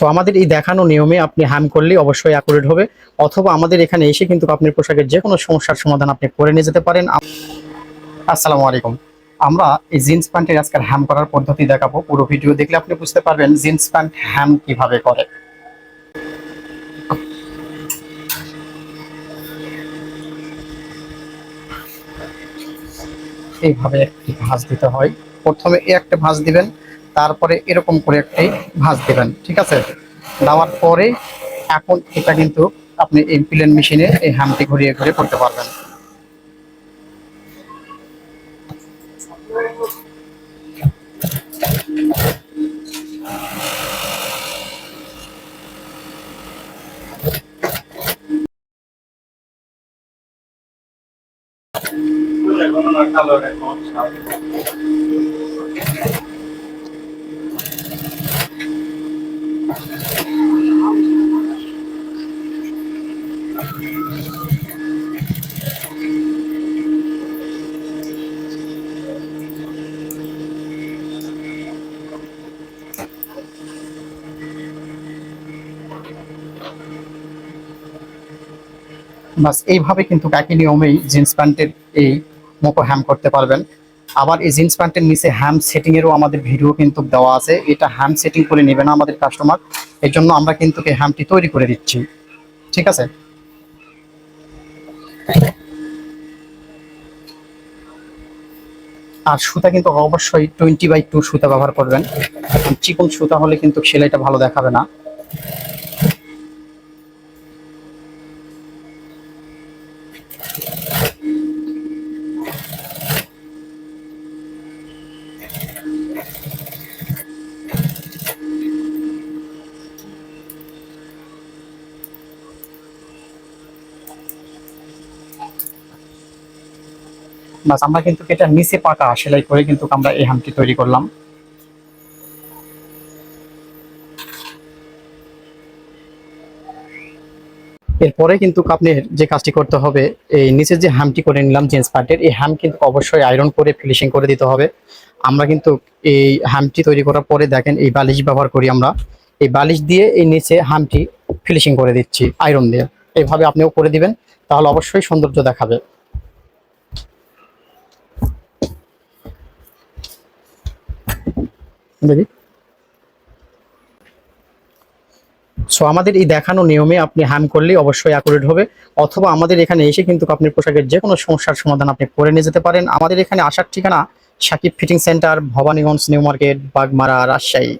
So আমাদের এই দেখানো নিয়মে আপনি হ্যাম করলে অবশ্যই অ্যাকুরেট হবে, অথবা আমাদের এখানে এসে কিন্তু আপনার পোশাকের যে কোনো সমস্যার সমাধান আপনি করে নিয়ে যেতে পারেন। আসসালামু আলাইকুম। আমরা এই জিন্স প্যান্টের আজকাল হ্যাম করার পদ্ধতি দেখাবো। পুরো ভিডিও দেখলে আপনি বুঝতে পারবেন জিন্স প্যান্ট হ্যাম কীভাবে করে। এইভাবে একটি ভাঁজ দিতে হয়। প্রথমে একটা ভাঁজ দিবেন। তারপরে এরকম করে একটি ভাঁজ দেবেন, ঠিক আছে? দেওয়ার পরে এখন এটা কিন্তু আপনি এই প্লেন মেশিনে এই হ্যামটি ঘুরিয়ে ঘুরিয়ে করতে পারবেন। বাস এইভাবে কিন্তু একই নিয়মেই জিন্স প্যান্টের এই মোকো হ্যাম করতে পারবেন। আবার এই জিন্স প্যান্টের নিচে হ্যাম সেটিং এরও আমাদের ভিডিও কিন্তু দেওয়া আছে। এটা হ্যাম সেটিং করে নেবে না আমাদের কাস্টমার। এর জন্য আমরা কিন্তু এই হ্যামটি তৈরি করে দিচ্ছি। ঠিক আছে? আর সুতা কিন্তু অবশ্যই টোয়েন্টি বাই টু সুতা ব্যবহার করবেন। চিকন সুতা হলে কিন্তু সেলাইটা ভালো দেখাবে না। বাস আমরা কিন্তু এটা নিচে পাকা সেলাই করে কিন্তু আমরা এই হামটি তৈরি করলাম। এরপরে কিন্তু আপনার যে কাজটি করতে হবে, এই নিচে যে হ্যামটি করে নিলাম জিন্স প্যান্টের এই হ্যাম কিন্তু অবশ্যই আয়রন করে ফিনিশিং করে দিতে হবে। আমরা কিন্তু এই হ্যামটি তৈরি করার পরে দেখেন, এই বালিশ ব্যবহার করি আমরা। এই বালিশ দিয়ে এই নিচে হ্যামটি ফিনিশিং করে দিচ্ছি, আয়রন দিয়ে। এইভাবে আপনিও করে দিবেন, তাহলে অবশ্যই সৌন্দর্য দেখাবে। দেখি। সো আমাদের এই দেখানো নিয়মে আপনি হ্যাম করলে অবশ্যই অ্যাকুরেট হবে। অথবা আমাদের এখানে এসে কিন্তু আপনি পোশাকের যে কোনো সমস্যার সমাধান আপনি করে নিয়ে যেতে পারেন। আমাদের এখানে আসার ঠিকানা Sakib fitting centre Bhabaniganj, new market, Bagmara, Rajshahi.